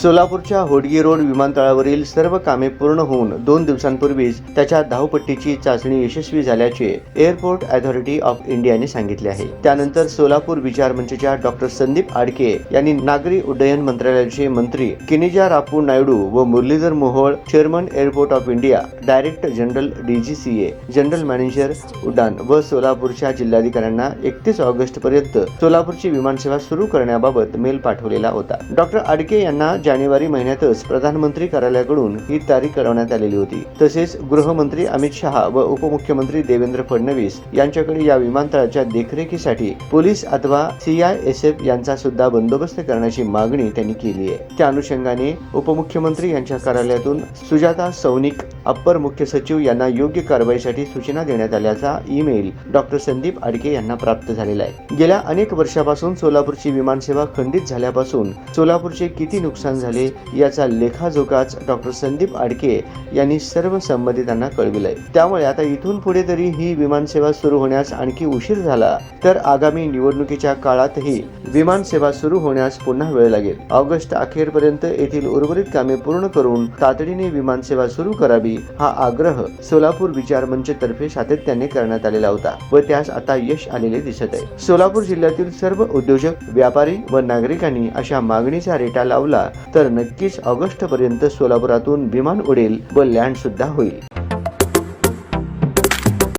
सोलापूरच्या होडगी रोड विमानतळावरील सर्व कामे पूर्ण होऊन दोन दिवसांपूर्वीच त्याच्या धावपट्टीची चाचणी यशस्वी झाल्याचे एअरपोर्ट अथॉरिटी ऑफ इंडियाने सांगितले आहे. त्यानंतर सोलापूर विचार मंचच्या डॉक्टर संदीप आडके यांनी नागरी उड्डयन मंत्रालयाचे मंत्री किनिजा रापू नायडू व Muralidhar Mohol chairman airport of India director general DGCA general manager उड्डाण व सोलापूरच्या जिल्हाधिकाऱ्यांना एकतीस ऑगस्ट पर्यंत सोलापूरची विमानसेवा सुरू करण्याबाबत मेल पाठवलेला होता. डॉक्टर आडके यांना जानेवारी महिन्यातच प्रधानमंत्री कार्यालयाकडून ही तारीख कळवण्यात आलेली होती. तसेच गृहमंत्री अमित शहा व उपमुख्यमंत्री देवेंद्र फडणवीस यांच्याकडे या विमानतळाच्या देखरेखीसाठी पोलीस अथवा सीआयएसएफ यांचा सुद्धा बंदोबस्त करण्याची मागणी त्यांनी केली आहे. त्या अनुषंगाने उपमुख्यमंत्री यांच्या कार्यालयातून सुजाता सौनिक अप्पर मुख्य सचिव यांना योग्य कारवाईसाठी सूचना देण्यात आल्याचा ईमेल डॉक्टर संदीप आडके यांना प्राप्त झालेला आहे. गेल्या अनेक वर्षापासून सोलापूरची विमानसेवा खंडित झाल्यापासून सोलापूरचे किती नुकसान झाले याचा लेखाजोखाच डॉक्टर संदीप आडके यांनी सर्व संबंधितांना कळविलंय. त्यामुळे आता इथून पुढे तरी ही विमानसेवा सुरू होण्यास आणखी उशीर झाला तर आगामी निवडणुकीच्या काळातही विमानसेवा सुरू होण्यास पुन्हा वेळ लागेल. ऑगस्ट अखेरपर्यंत येथील उर्वरित कामे पूर्ण करून तातडीने विमानसेवा सुरू करावी हा आग्रह सोलापूर विचार मंच तर्फे सातत्याने करण्यात आलेला होता व त्यास आता यश आलेले दिसत आहे. सोलापूर जिल्ह्यातील सर्व उद्योजक व्यापारी व नागरिकांनी अशा मागणीचा रेटा लावला तर नक्कीच ऑगस्ट पर्यंत सोलापुरातून विमान उडेल व लँड सुद्धा होईल.